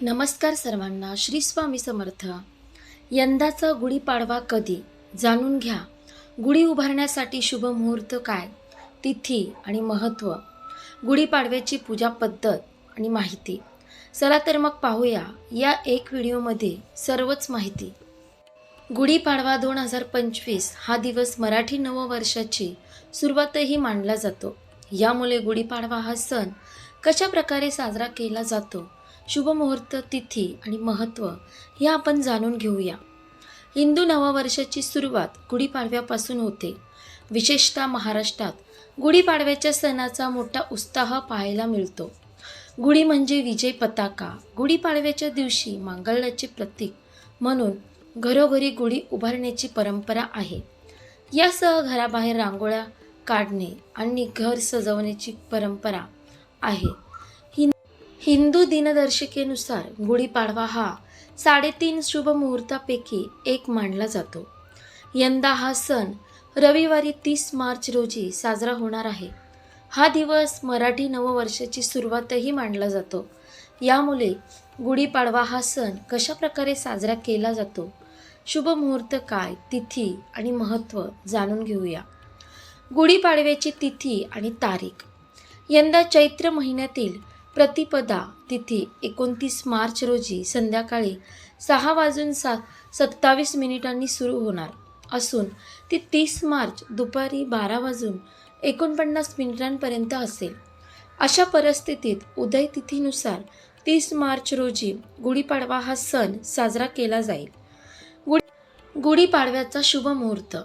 नमस्कार सर्वांना श्री स्वामी समर्थ. यंदाचा गुढीपाडवा कधी? जाणून घ्या. गुढी उभारण्यासाठी शुभ मुहूर्त काय? तिथी आणि महत्त्व गुढीपाडव्याची पूजा पद्धत आणि माहिती. चला तर मग पाहूया या एक व्हिडिओमध्ये सर्वच माहिती. गुढीपाडवा दोन हजार पंचवीस हा दिवस मराठी नववर्षाची सुरुवातही मानला जातो. यामुळे गुढीपाडवा हा सण कशा प्रकारे साजरा केला जातो? शुभमुहूर्त तिथी आणि महत्त्व हे आपण जाणून घेऊया. हिंदू नववर्षाची सुरुवात गुढीपाडव्यापासून होते. विशेषतः महाराष्ट्रात गुढीपाडव्याच्या सणाचा मोठा उत्साह पाहायला मिळतो. गुढी म्हणजे विजय पताका. गुढीपाडव्याच्या दिवशी मांगल्याचे प्रतीक म्हणून घरोघरी गुढी उभारण्याची परंपरा आहे. यासह घराबाहेर रांगोळ्या काढणे आणि घर सजवण्याची परंपरा आहे. हिंदू दिनदर्शिकेनुसार गुढीपाडवा हा साडेतीन शुभ मुहूर्तापैकी एक मानला जातो. यंदा हा सण रविवारी तीस मार्च रोजी साजरा होणार आहे. हा दिवस मराठी नववर्षाची सुरुवातही मानला जातो. यामुळे गुढीपाडवा हा सण कशाप्रकारे साजरा केला जातो? शुभ मुहूर्त काय? तिथी आणि महत्त्व जाणून घेऊया. गुढीपाडव्याची तिथी आणि तारीख. यंदा चैत्र महिन्यातील प्रतिपदा तिथी एकोणतीस मार्च रोजी संध्याकाळी सहा वाजून सा सत्तावीस मिनिटांनी सुरू होणार. असून ती तीस मार्च दुपारी बारा वाजून एकोणपन्नास मिनिटांपर्यंत असेल. अशा परिस्थितीत उदय तिथीनुसार तीस मार्च रोजी गुढीपाडवा हा सण साजरा केला जाईल. गुढी गुढीपाडव्याचा शुभ मुहूर्त.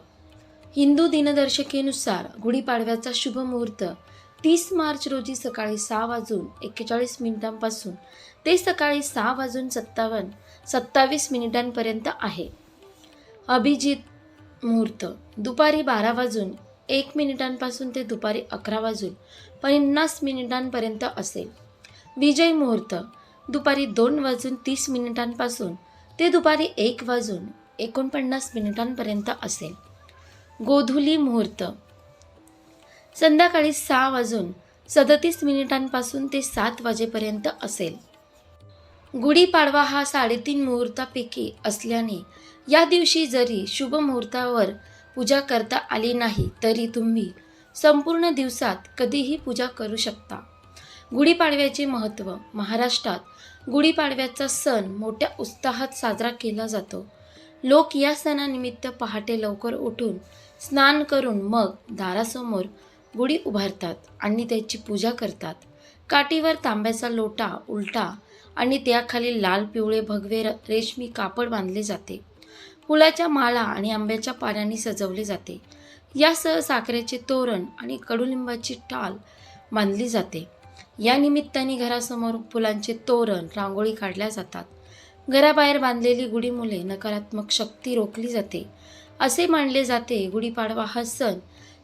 हिंदू दिनदर्शिकेनुसार गुढीपाडव्याचा शुभ मुहूर्त तीस मार्च रोजी सकाळी सहा वाजून एक्केचाळीस मिनिटांपासून ते सकाळी सहा वाजून सत्तावन्न सत्तावीस मिनिटांपर्यंत आहे. अभिजित मुहूर्त दुपारी बारा वाजून एक मिनिटांपासून ते दुपारी अकरा वाजून पन्नास मिनिटांपर्यंत असेल. विजय मुहूर्त दुपारी दोन वाजून तीस मिनिटांपासून ते दुपारी एक वाजून एकोणपन्नास मिनिटांपर्यंत असेल. गोधुली मुहूर्त संध्याकाळी सहा वाजून सदतीस मिनिटांपासून ते सात वाजेपर्यंत असेल. गुढीपाडवा हा साडेतीन मुहूर्तापैकी असल्याने या दिवशी जरी शुभ मुहूर्तावर पूजा करता आली नाही तरी तुम्ही संपूर्ण दिवसात कधीही पूजा करू शकता. गुढीपाडव्याचे महत्त्व. महाराष्ट्रात गुढीपाडव्याचा सण मोठ्या उत्साहात साजरा केला जातो. लोक या सणानिमित्त पहाटे लवकर उठून स्नान करून मग दारासमोर गुढी उभारतात आणि त्याची पूजा करतात. काठीवर तांब्याचा लोटा उलटा आणि त्याखाली लाल पिवळे भगवे र- रेशमी कापड बांधले जाते. फुलाच्या माळा आणि आंब्याच्या पानांनी सजवले जाते. यासह साखरेचे तोरण आणि कडुलिंबाची टाल बांधली जाते. या निमित्ताने घरासमोर फुलांचे तोरण रांगोळी काढल्या जातात. घराबाहेर बांधलेली गुढी मुले नकारात्मक शक्ती रोखली जाते. असे मानले जाते गुढीपाडवा हा सण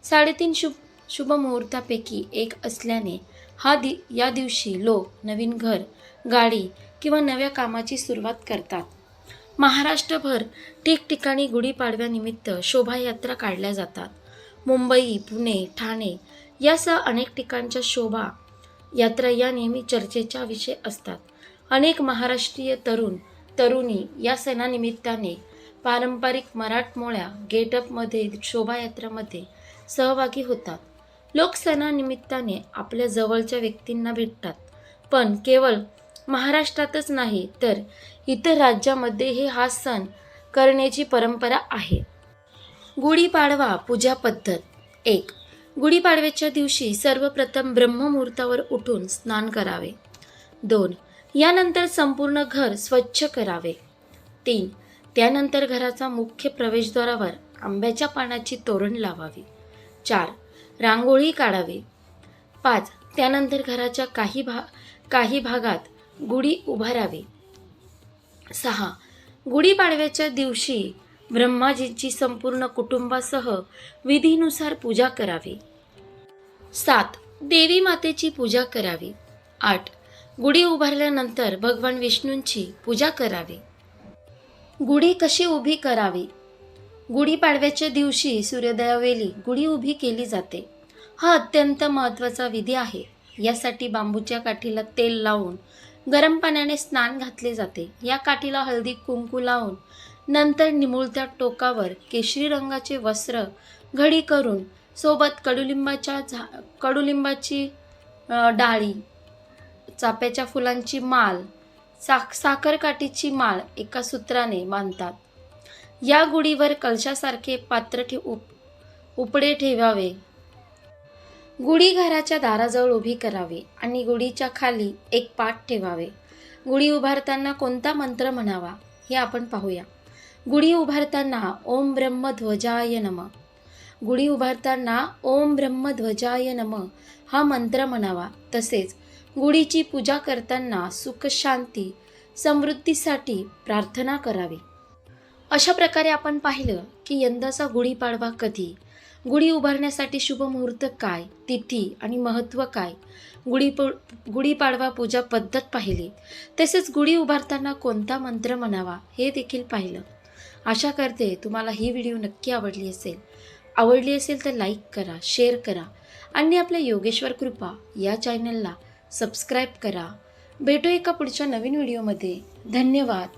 साडेतीन शुभ शुभ मुहूर्तापैकी एक असल्याने हा दि या दिवशी लोक नवीन घर गाडी किंवा नव्या कामाची सुरुवात करतात. महाराष्ट्रभर ठिकठिकाणी गुढीपाडव्यानिमित्त शोभायात्रा काढल्या जातात. मुंबई पुणे ठाणे यासह अनेक ठिकाणच्या शोभा यात्रा या नेहमी चर्चेचा विषय असतात. अनेक महाराष्ट्रीय तरुण तरुणी या सणानिमित्ताने पारंपरिक मराठमोळ्या गेटअपमध्ये शोभायात्रामध्ये सहभागी होतात. लोक सणानिमित्ताने आपल्या जवळच्या व्यक्तींना भेटतात. पण केवळ महाराष्ट्रातच नाही तर इतर राज्यामध्येही हा सण करण्याची परंपरा आहे. गुढीपाडवा पूजा पद्धत. एक गुढीपाडव्याच्या दिवशी सर्वप्रथम ब्रह्ममुहूर्तावर उठून स्नान करावे. दोन यानंतर संपूर्ण घर स्वच्छ करावे. तीन त्यानंतर घराचा मुख्य प्रवेशद्वारावर आंब्याच्या पानाची तोरण लावावी. चार रांगोळी काढावी. पाच त्यानंतर घराच्या काही भा काही भागात गुढी उभारावी. सहा गुढीपाडव्याच्या दिवशी ब्रह्माजीची संपूर्ण कुटुंबासह विधीनुसार पूजा करावी. सात देवी मातेची पूजा करावी. आठ गुढी उभारल्यानंतर भगवान विष्णूंची पूजा करावी. गुढी कशी उभी करावी? गुढीपाडव्याच्या दिवशी सूर्योदयावेळी गुढी उभी केली जाते. हा अत्यंत महत्त्वाचा विधी आहे. यासाठी बांबूच्या काठीला तेल लावून गरम पाण्याने स्नान घातले जाते. या काठीला हळदी कुंकू लावून नंतर निमुळत्या टोकावर केशरी रंगाचे वस्त्र घडी करून सोबत कडुलिंबाच्या झा कडुलिंबाची डाळी चाप्याच्या फुलांची माळ साख साखरकाठीची माळ एका सूत्राने बांधतात. या गुढीवर कलशासारखे पात्र ठेव उप उपडे ठेवावे. गुढी घराच्या दाराजवळ उभी करावी आणि गुढीच्या खाली एक पाठ ठेवावे. गुढी उभारताना कोणता मंत्र म्हणावा हे आपण पाहूया. गुढी उभारताना ओम ब्रह्मध्वजाय नम. गुढी उभारताना ओम ब्रह्मध्वजाय नम हा मंत्र म्हणावा. तसेच गुढीची पूजा करताना सुख शांती समृद्धीसाठी प्रार्थना करावी. अशा प्रकारे आपण पाहिलं की यंदाचा गुढीपाडवा कधी? गुढी उभारण्यासाठी शुभ मुहूर्त काय? तिथी आणि महत्त्व काय? गुढी गुढीपाडवा पूजा पद्धत पाहिली. तसेच गुढी उभारताना कोणता मंत्र म्हणावा हे देखील पाहिलं. आशा करते तुम्हाला ही व्हिडिओ नक्की आवडली असेल. आवडली असेल तर लाईक करा शेअर करा आणि आपल्या योगेश्वर कृपा या चॅनलला सबस्क्राईब करा. भेटू एका पुढच्या नवीन व्हिडिओमध्ये. धन्यवाद.